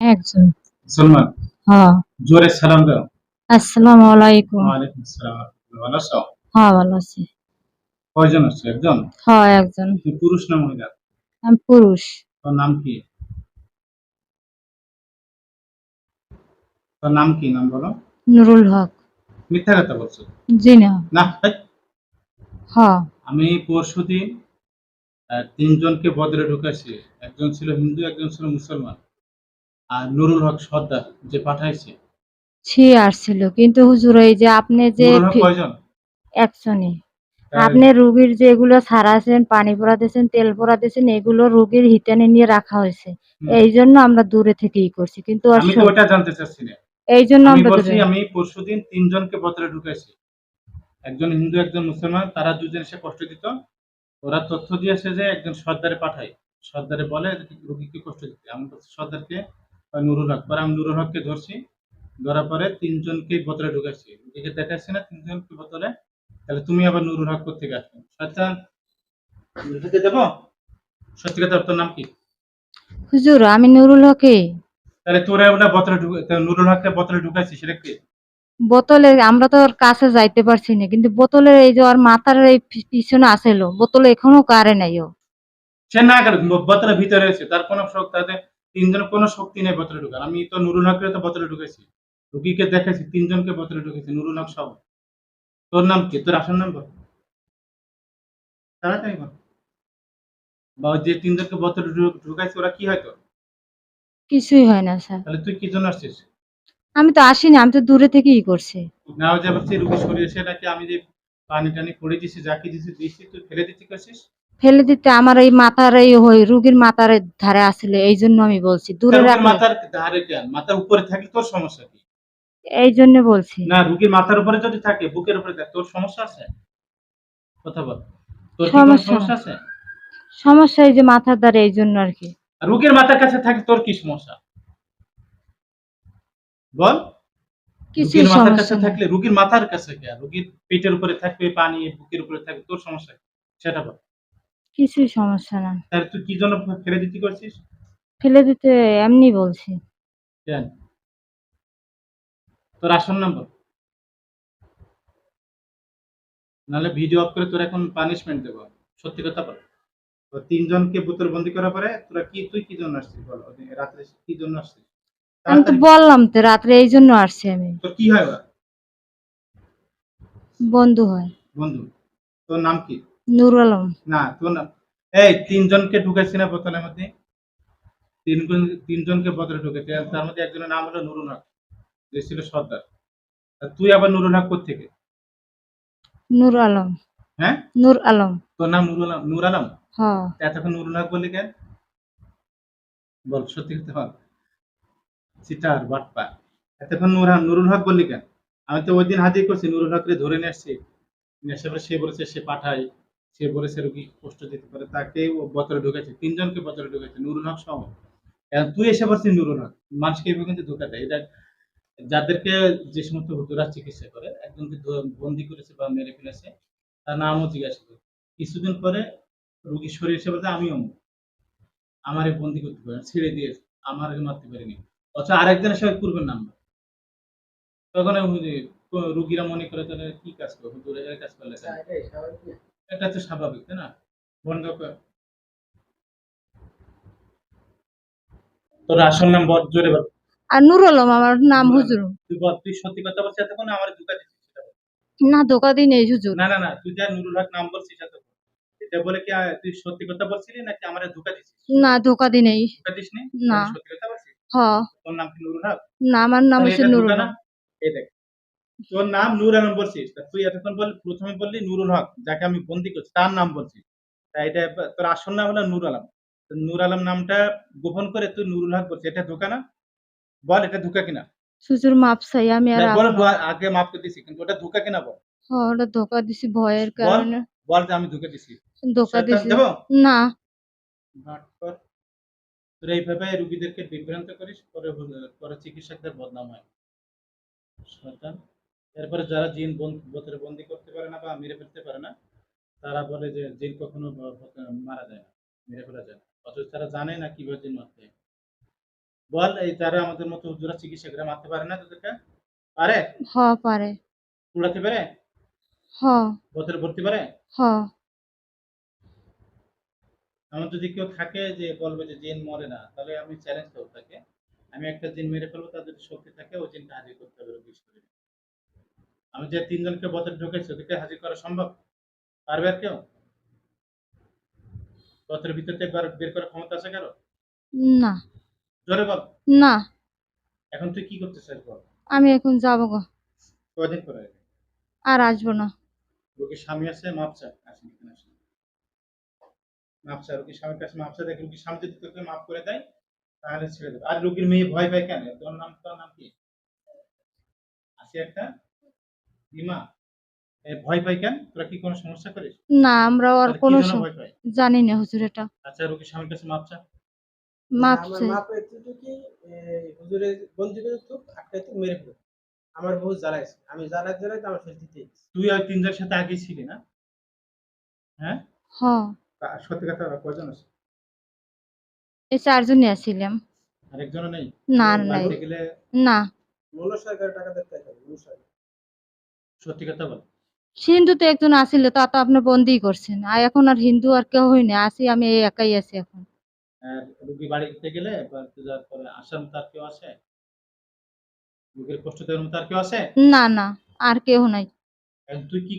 একজন। মুসলমান? হ্যাঁ। জোরে সালাম দাও। আসসালামু আলাইকুম। ওয়ালাইকুম আসসালাম। ভালো আছো? হ্যাঁ ভালো আছি। কয়জন আছো? একজন? হ্যাঁ একজন। তুমি পুরুষ না মহিলা? আমি পুরুষ। তোর নাম কি? তোর নাম কি? নাম বলো। নুরুল হক। মিথ্যা কথা বলছো? জি না। না হ্যাঁ। আমি পরশুদিন তিনজনকে বদলে ঢুকেছি একজন ছিল হিন্দু একজন ছিল মুসলমান। আর নুরুল হক সর্দার যে পাঠাইছে। ছি আসছিল কিন্তু হুজুর এই যে আপনি যে নুরুল হক কয়জন? একজনই। আপনি রুগীর যেগুলো সারাছেন পানি পড়া দিয়েছেন তেল পড়া দিয়েছেন এগুলো রুগীর হিতানে নিয়ে রাখা হয়েছে। এই জন্য আমরা দূরে থেকেই করছি কিন্তু আমি তো ওটা জানতে চাচ্ছি না। এই জন্য আমি আমরা বলছি আমি পরশুদিন তিনজনকে বদলে ঢুকেছি একজন হিন্দু একজন মুসলমান তারা দুজন এসে কষ্ট দিত। ওরা তথ্য দিয়েছে যে একজন সর্দারে পাঠায়। সর্দারে বলে রুগীকে কষ্ট দিতে। আমি সর্দারকে নুরুল হক। পরে আমি নুরুল হককে ধরছি। ধরার পরে তিনজনকে বোতলে ঢুকাইছি রুগীকে দেখাচ্ছি না তিনজনকে বোতলে। তাহলে তুমি আবার নুরুল হক থেকে আসবে? আচ্ছা ঢুকে দেবো? সত্যি কথা তোর নাম কি? হুজুর আমি নুরুল হকে। তাহলে তোরা ওটা বোতলে ঢুকে নুরুল হককে বোতলে ঢুকাইছি সেটা কি? বোতলে আমরা তো ওর কাছে যাইতে পারছি না কিন্তু বোতলের এই যে ওর মাথার এই পিছনে আসেলো বোতলে এখনও কারে নাই ও। সে না গেল বোতলের ভিতরে রয়েছে তার কোনো শক্তি তাতে তিনজনের কোনো শক্তি নেই বোতলে ঢুকার। আমি তো নুরুল হককে তো বোতলে ঢুকেছি রুগীকে দেখেছি তিনজনকে বোতলে ঢুকেছি নুরুল হক সব তোর নাম কি? তোর আসল নাম বল তাড়াতাড়ি বল বা যে তিনজনকে ঢু- ঢুকাইছি ওরা কি হয়তো কিছুই হয় না স্যার। তাহলে তুই কি জন্য আসছিস? আমি তো আসিনি আমি তো দূরে থেকেই করছি। না যে রুগী নাকি আমি যে পানি টানি করে দিছি যাকে দিছি দিছি তুই ফেলে দিতে করছিস? ফেলে দিতে আমার এই মাথার এই হই রুগীর মাথার ধারে আসলে এই জন্য আমি বলছি দূরে রাখলে। মাথার ধারে কেন? মাথার উপরে থাকলে তোর সমস্যা কি? এই জন্য বলছি। না রুগীর মাথার উপরে যদি থাকে বুকের উপরে থাকে তোর সমস্যা আছে? কথা বল। তোর কি সমস্যা। আছে? সমস্যা এই যে মাথার ধারে এই জন্য আর কি। রুগীর মাথার কাছে থাকে তোর কি সমস্যা? বল। রুগীর মাথার কাছে থাকলে রুগীর মাথার কাছে কে? রুগীর পেটের উপরে থাকবে পানি বুকের উপরে থাকবে তোর সমস্যা? সেটা বল। কিছুই সমস্যা না। তাহলে তুই কি জন্য ফেলে দিতে করছিস? ফেলে দিতে এমনি বলছি। কেন? তোর আসল নাম্বার নাহলে ভিডিও অফ করে তোর এখন পানিশমেন্ট দেবো। সত্যি কথা বল। তো তিনজনকে বোতল বন্দি করার পরে তোরা কি তুই কি জন্য আসছিস বল? রাত্রে কি জন্য আসছিস? আমি তো বললাম তো রাত্রে এই জন্য আসছি আমি। তোর কি হয় ওরা? বন্ধু হয়। বন্ধু। তোর নাম কি? নুর আলম। না তোর এই তিনজনকে ঢুকাইছি না বোতলের মধ্যে? তিনজন তিনজনকে বোতলে ঢুকেছে। তার মধ্যে একজনের নাম হলো নুরুল হক যে ছিল সর্দার। আর তুই আবার নুরুল হক থেকে নূর আলম। হ্যাঁ? নূর আলম। তোর নাম নুরুল আলম নুর আলম? হ তা এতক্ষণ নুরুল হক বললি কেন? বল সত্যি কথা বল। সিটার বাটপা এতক্ষণ নুর নুরুল হক বললি কেন? আমি তো ওই দিন হাজির করছি নুরুল হককে ধরে নিয়ে আসছি। নিয়ে আসার পরে সে বলেছে সে পাঠায়। সে বলেছে রুগী কষ্ট দিতে পারে। তাকে ও বোতলে ঢুকেছে তিনজনকে বোতলে ঢুকেছে নুরুল হক সহ। তুই এসে বলছিস নুরুল হক। মানুষকে এভাবে কিন্তু ধোকা দেয়। এটা যাদেরকে যে সমস্ত হুতুরা চিকিৎসা করে, একজনকে বন্দি করেছে বা মেরে ফেলেছে, তার নামও জিজ্ঞাসা করে। কিছুদিন পরে রুগীর শরীর এসে বলতে আমি অমুক আমারে বন্দি করতে পারে ছেড়ে দিয়ে আমার মারতে পারিনি। অথচ আরেকজনের সঙ্গে পূর্বের নাম্বার। তখন রুগীরা মনে করে, তাহলে কি কাজ করব? এর কাজ করলে? এটা তো স্বাভাবিক তাই না? বন্ধ তোর আসল নাম জোরে বল। আর নুর আলম আমার নাম হুজুর। তুই বল তুই সত্যি কথা বলছিস এতক্ষণ? আমার ধোকা দিচ্ছিস না ধোকা দিন এই হুজুর। না না না তুই যা নুরুল হক নাম বলছিস এতক্ষণ। এটা বলে কি তুই সত্যি কথা বলছিলি নাকি আমার ধোকা দিছিস? না ধোকা দিন এই ধোকা দিস না। সত্যি কথা বলছিস? হ তোর নাম কি নুরুল হক? না আমার নাম হচ্ছে এটা নুর না? এই দেখ। তোর নাম নূর আলম বলছিস? তুই এতক্ষণ বল প্রথমে বললি নুরুল হক যাকে আমি বন্দি করছি তার নাম বলছিস। তাই এটা তোর আসল নাম হলো নূর আলম। তো নূর আলম নামটা গোপন করে তুই নুরুল হক বলছিস। এটা ধোকা না? বল এটা ধোকা কিনা? হুজুর মাপ চাই আমি আর বল আগে করে দিছি কিন্তু ওটা ধোকা কিনা বল? হ, ওটা ধোকা দিছি ভয়ের কারণে বল যে আমি ধোকা দিছি। ধোকা দিছি। না। তোরা এইভাবে রুগীদেরকে বিভ্রান্ত করিস পরে পরে চিকিৎসকদের বদনাম হয়। শয়তান। এরপরে যারা জিন বোতলে বন্দি করতে পারে না বা মেরে ফেলতে পারে না তারা বলে যে জিন কখনো মারা যায় না মেরে ফেলা যায় না। অথচ তারা জানে না কীভাবে জিন মারতে বল এই তারা আমাদের মতো হুজুরা চিকিৎসকরা মারতে পারে না তোদেরকে? পারে? হ পারে। উড়াতে পারে? হ। বোতলে ভর্তি পারে? হ। আমার যদি কেউ থাকে যে বলবে যে জিন মরে না তাহলে আমি চ্যালেঞ্জ করব তাকে। আমি একটা জিন মেরে ফেলব তার যদি শক্তি থাকে ওই জিনটা হাজির শরীরে আমি যে তিনজনকে বোতলে ঢুকেছি ওদেরকে হাজির করা সম্ভব? পারবে আর কেউ? বোতলের ভিতর থেকে বের করার ক্ষমতা আছে কারও? না। জোরে বল। না। এখন তুই কি করতে চাস বল আমি এখন যাব গো। কদিন করে আর আসব না। রোগীর স্বামী আছে? মাপচা আসেন এখানে আসেন। মাপচা রোগীর স্বামীর কাছে মাপচা দেখে রোগীর স্বামী যদি তোকে মাফ করে দেয় তাহলে ছেড়ে দেবে। আর রোগীর মেয়ে ভয় পায় কেন? তোর নাম তোর নাম কি? আছে একটা। এ ভয় পাই কেন? তোরা কি কোনো সমস্যা করিস? না আমরা আর কোনো জানি না হুজুর এটা। আচ্ছা স্বামীর কাছে মাপছে আমার মাপ এতটুকু কি হুজুরের বন্দি করে তো আটকাই তো মেরে ফেলো আমার বহু জ্বালাইছে আমি জ্বালাই জ্বালাই আমার শরীর দিতে তুই আর তিনজনের সাথে আগে ছিলি না? হ্যাঁ? হ তা- সত্যি কথা কজন আছে? এই চারজনই আসছিলাম আরেকজনও নেই? না গেলে না। মনো সরকারের টাকা দেখতে হবে মনো সরকার। সত্যি কথা বল। হিন্দু তো একজন আসিল তা তো আপনি বন্দি করছেন। আর এখন আর হিন্দু আর কেউ হয়নি আসি আমি এই একাই আছি এখন। আর রুগী বাড়িতে গেলে পরে আসার আর কেউ আসে? রুগীর কষ্ট দেওয়ার মতো আর কেউ আসে? না না আর কেউ নাই। তুই কি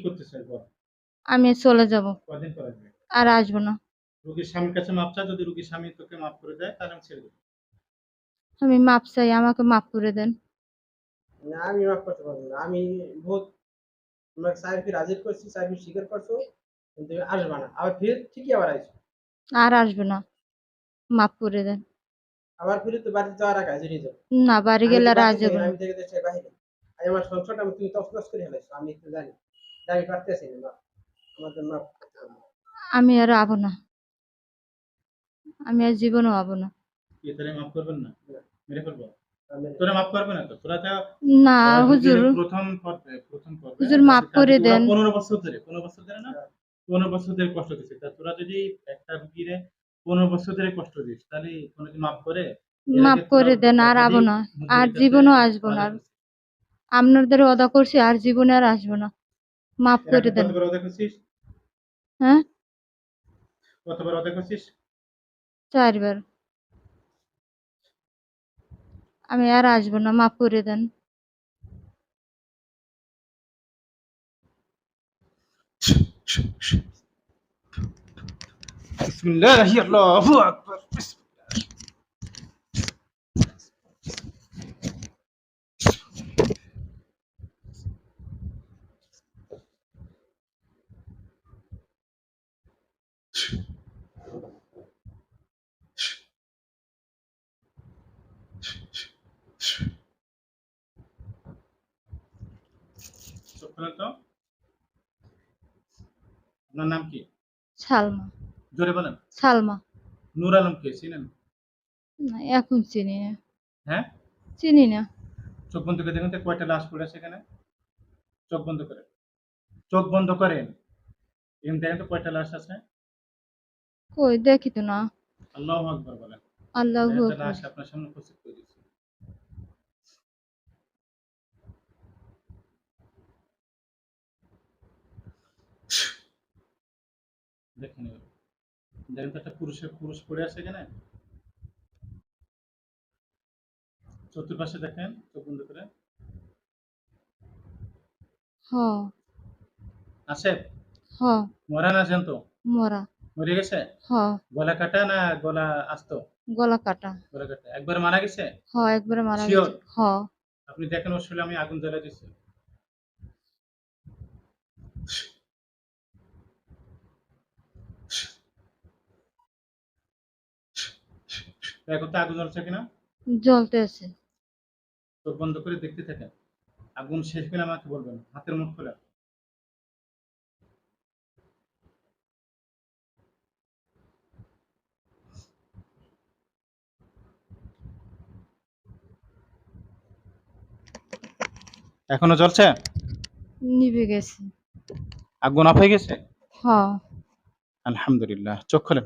আমি চলে যাব। কদিন দিবে আর আসব না। রুগীর স্বামীর কাছে মাপ চা যদি রুগীর স্বামী তোকে মাফ করে দেয় তাহলে আমি ছেড়ে দেবো। আমি মাপ চাই আমাকে মাফ করে দেন। না আমি মাফ করতে পারব না। আমি বহুত তোমাকে সাহেব ফির হাজির করছি? সাহেব স্বীকার করছ? কিন্তু আসবা না। আবার ফির ঠিকই আবার আইছো। আর আসব না। মাফ করে দেন। আবার ফিরে তো বাড়িতে যাওয়ার আগে হাজির হয়ে যাব। না বাড়ি আমি গেলে আর আমি থেকে দেশের বাইরে। আজ আমার সংসারটা আমি তুমি তসনস করে আমি একটু জানি। আমি পারতেছি না মাফ আমি আর আবো না। আমি আর জীবনও আবো না। কি তাহলে মাফ করবেন না। মেরে ফেলব? তোরা মাফ করবে না তো? তোরা না হুজুর। প্রথম পর্বে প্রথম পর্বে হুজুর মাফ করে দেন। পনেরো বছর ধরে পনেরো বছর ধরে না? পনেরো বছর ধরে কষ্ট দিচ্ছে তা তোরা যদি একটা রুগীরে পনেরো বছর ধরে কষ্ট দিস তাহলে কোনো কি মাফ করে মাফ করে দেন আর আবো না। আর জীবনও আসব না। আপনাদের অদা করছি আর জীবনে আর আসব না। মাফ করে দেন। কতবার অদা করছিস? হ্যাঁ? কতবার অদা করছিস? চারবার। আমি আর আসব না মাফ করে দেন। বিসমিল্লাহি আল্লাহু আকবার তো আপনার নাম কি? সালমা। জোরে বলেন। সালমা। নূর আলম কে? চিনেন? না এখন চিনি না। হ্যাঁ? চিনি না। চোখ বন্ধ করে দেখুন তো কয়টা লাশ পড়ে আছে এখানে? চোখ বন্ধ করে। চোখ বন্ধ করেন। এখানে দেখেন তো কয়টা লাশ আছে? কই দেখি তো না। আল্লাহ আকবর বলেন। আল্লাহ লাশ আপনার সামনে উপস্থিত দিচ্ছি দেখেন তো একটা পুরুষের পুরুষ পড়ে আছে এখানে। চতুর্পাশে দেখেন চোখ বন্ধ করে। আছে মরা না আছেন তো মরা। মরে গেছে? গলা কাটা না গলা আস্ত? গলা কাটা। গলা কাটা। একবার মারা গেছে? হ একবারে মারা গেছে। আপনি দেখেন শরীরে আমি আগুন জ্বালা দিচ্ছি দেখো তো আগুন জ্বলছে কিনা? জ্বলতে আছে। চোখ বন্ধ করে দেখতে থাকেন। আগুন শেষ কিনা আমাকে বলবেন হাতের মুখ খোলা এখনও জ্বলছে? নিভে গেছে। আগুন অফ হয়ে গেছে? হ আলহামদুলিল্লাহ চোখ খোলেন।